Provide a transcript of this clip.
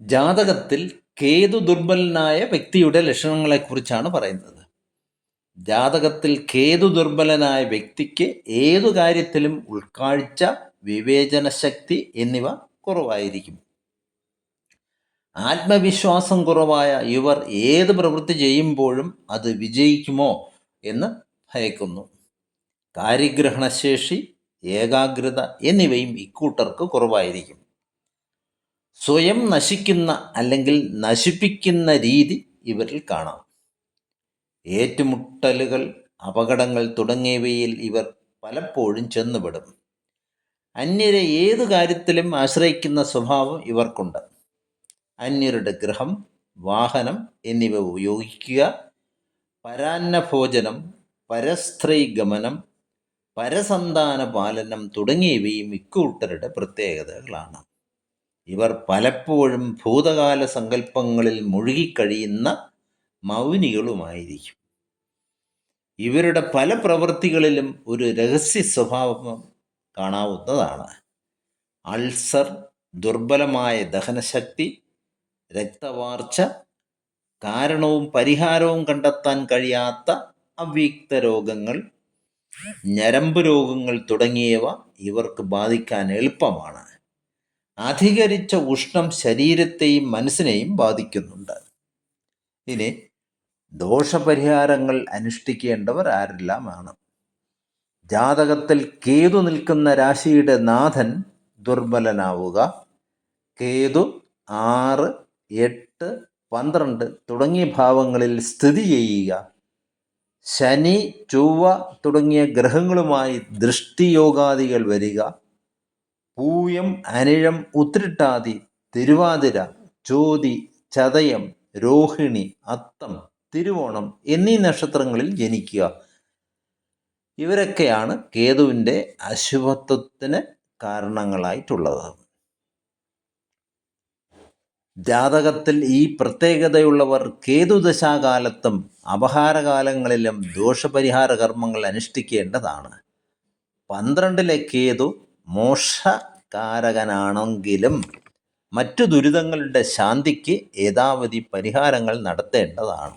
ജാതകത്തിൽ കേതു ദുർബലനായ വ്യക്തിയുടെ ലക്ഷണങ്ങളെക്കുറിച്ചാണ് പറയുന്നത്. ജാതകത്തിൽ കേതു ദുർബലനായ വ്യക്തിക്ക് ഏതു കാര്യത്തിലും ഉൾക്കാഴ്ച വിവേചന ശക്തി എന്നിവ കുറവായിരിക്കും. ആത്മവിശ്വാസം കുറവായ ഇവർ ഏത് പ്രവൃത്തി ചെയ്യുമ്പോഴും അത് വിജയിക്കുമോ എന്ന് ഭയക്കുന്നു. കാര്യഗ്രഹണശേഷി ഏകാഗ്രത എന്നിവയും ഇക്കൂട്ടർക്ക് കുറവായിരിക്കും. സ്വയം നശിക്കുന്ന അല്ലെങ്കിൽ നശിപ്പിക്കുന്ന രീതി ഇവരിൽ കാണാം. ഏറ്റുമുട്ടലുകൾ അപകടങ്ങൾ തുടങ്ങിയവയിൽ ഇവർ പലപ്പോഴും ചെന്നുപെടും. അന്യരെ ഏതു കാര്യത്തിലും ആശ്രയിക്കുന്ന സ്വഭാവം ഇവർക്കുണ്ട്. അന്യരുടെ ഗൃഹം വാഹനം എന്നിവ ഉപയോഗിക്കുക പരാന്നഭോജനം പരസ്ത്രീ ഗമനം പരസന്താന പാലനം തുടങ്ങിയവയും ഇക്കൂട്ടരുടെ പ്രത്യേകതകളാണ്. ഇവർ പലപ്പോഴും ഭൂതകാല സങ്കല്പങ്ങളിൽ മുഴുകിക്കഴിയുന്ന മൗനികളുമായിരിക്കും. ഇവരുടെ പല പ്രവൃത്തികളിലും ഒരു രഹസ്യ സ്വഭാവം കാണാവുന്നതാണ്. അൾസർ ദുർബലമായ ദഹനശക്തി രക്തവാർച്ച കാരണവും പരിഹാരവും കണ്ടെത്താൻ കഴിയാത്ത അവ്യക്ത രോഗങ്ങൾ ഞരമ്പ് രോഗങ്ങൾ തുടങ്ങിയവ ഇവർക്ക് ബാധിക്കാൻ എളുപ്പമാണ്. അധികരിച്ച ഉഷ്ണം ശരീരത്തെയും മനസ്സിനെയും ബാധിക്കുന്നുണ്ട്. ഇനി ദോഷപരിഹാരങ്ങൾ അനുഷ്ഠിക്കേണ്ടവർ ആരെല്ലാമാണ്? ജാതകത്തിൽ കേതു നിൽക്കുന്ന രാശിയുടെ നാഥൻ ദുർബലനാവുക. കേതു ആറ് എട്ട് പന്ത്രണ്ട് തുടങ്ങിയ ഭാവങ്ങളിൽ സ്ഥിതി ചെയ്യുക. ശനി ചൊവ്വ തുടങ്ങിയ ഗ്രഹങ്ങളുമായി ദൃഷ്ടിയോഗാദികൾ വരിക. പൂയം അനിഴം ഉത്രിട്ടാതി തിരുവാതിര ജ്യോതി ചതയം രോഹിണി അത്തം തിരുവോണം എന്നീ നക്ഷത്രങ്ങളിൽ ജനിക്കുക. ഇവരൊക്കെയാണ് കേതുവിന്റെ അശുഭത്വത്തിന് കാരണങ്ങളായിട്ടുള്ളത്. ജാതകത്തിൽ ഈ പ്രത്യേകതയുള്ളവർ കേതുദശാകാലത്തും അപഹാരകാലങ്ങളിലും ദോഷപരിഹാര കർമ്മങ്ങൾ അനുഷ്ഠിക്കേണ്ടതാണ്. പന്ത്രണ്ടിലെ കേതു മോക്ഷകാരകനാണെങ്കിലും മറ്റു ദുരിതങ്ങളുടെ ശാന്തിക്ക് യഥാവധി പരിഹാരങ്ങൾ നടത്തേണ്ടതാണ്.